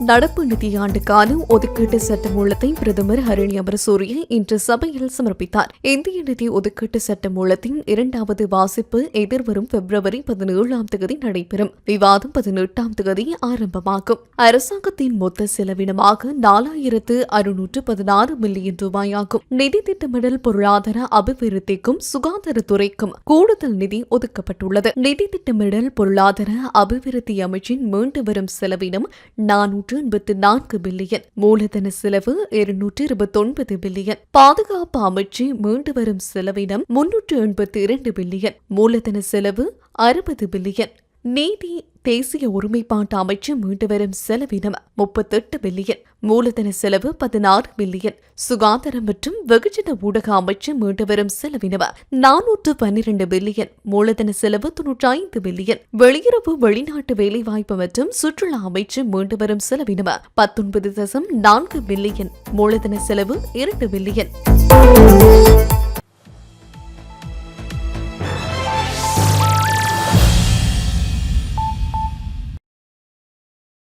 நடப்பு நிதியாண்டுக்கான ஒதுக்கீட்டு சட்டமூலத்தை பிரதமர் ஹரணி அமரசூரிய இன்று சபையில் சமர்ப்பித்தார். இந்திய நிதி ஒதுக்கீட்டு சட்டமூலத்தின் இரண்டாவது வாசிப்பு எதிர்வரும் பிப்ரவரி பதினேழாம் தேதி நடைபெறும். விவாதம் பதினெட்டாம் தேதி ஆரம்பமாகும். அரசாங்கத்தின் மொத்த செலவினமாக நாலாயிரத்து அறுநூற்று பதினாறு மில்லியன் ரூபாயாகும். நிதி திட்டமிடல் பொருளாதார அபிவிருத்திக்கும் சுகாதாரத்துறைக்கும் கூடுதல் நிதி ஒதுக்கப்பட்டுள்ளது. நிதி திட்டமிடல் பொருளாதார அபிவிருத்தி அமைச்சின் மீண்டு வரும் செலவினம் நானூற்று எண்பத்து நான்கு பில்லியன். மூலதன செலவு இருநூற்று இருபத்தொன்பது பில்லியன். பாதுகாப்பு அமைச்சு மீண்டு வரும் செலவினம் முன்னூற்று எண்பத்தி இரண்டு பில்லியன். மூலதன செலவு அறுபது பில்லியன். நீதி தேசிய ஒருமைப்பாட்டு அமைச்சு மீண்டு வரும் செலவினம் முப்பத்தெட்டு பில்லியன் மூலதன செலவு பதினாறு பில்லியன் சுகாதாரம் மற்றும் வெகுஜன ஊடக அமைச்சு மீண்டு வரும் செலவினம் நானூற்று பன்னிரண்டு பில்லியன் மூலதன செலவு தொன்னூற்றி ஐந்து பில்லியன் வெளியுறவு வெளிநாட்டு வேலைவாய்ப்பு மற்றும் சுற்றுலா அமைச்சு மீண்டு வரும் செலவினம் பத்தொன்பது தசம் நான்கு பில்லியன் மூலதன செலவு இரண்டு பில்லியன்